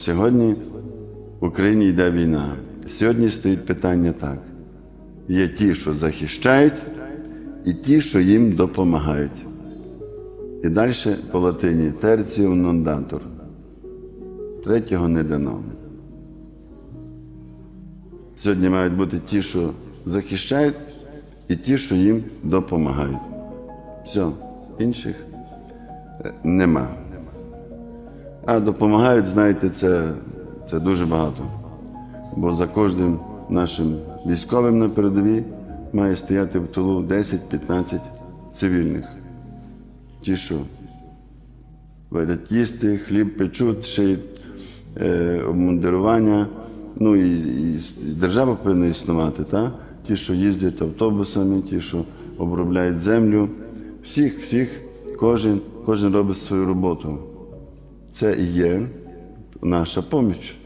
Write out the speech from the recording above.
Сьогодні в Україні йде війна. Сьогодні стоїть питання так: є ті, що захищають, і ті, що їм допомагають. І далі по латині терціум non. Третього не дано. Сьогодні мають бути ті, що захищають, і ті, що їм допомагають. Все, інших е, нема. А допомагають, знаєте, це, це дуже багато. Бо за кожним нашим військовим на передовій має стояти в тилу 10-15 цивільних. Ті, що варять їсти, хліб печуть, шиють е, обмундирування. Ну і, і, держава повинна існувати, та? ті, що їздять автобусами, ті, що обробляють землю. Всіх, всіх, кожен, кожен робить свою роботу. Це і є наша поміч.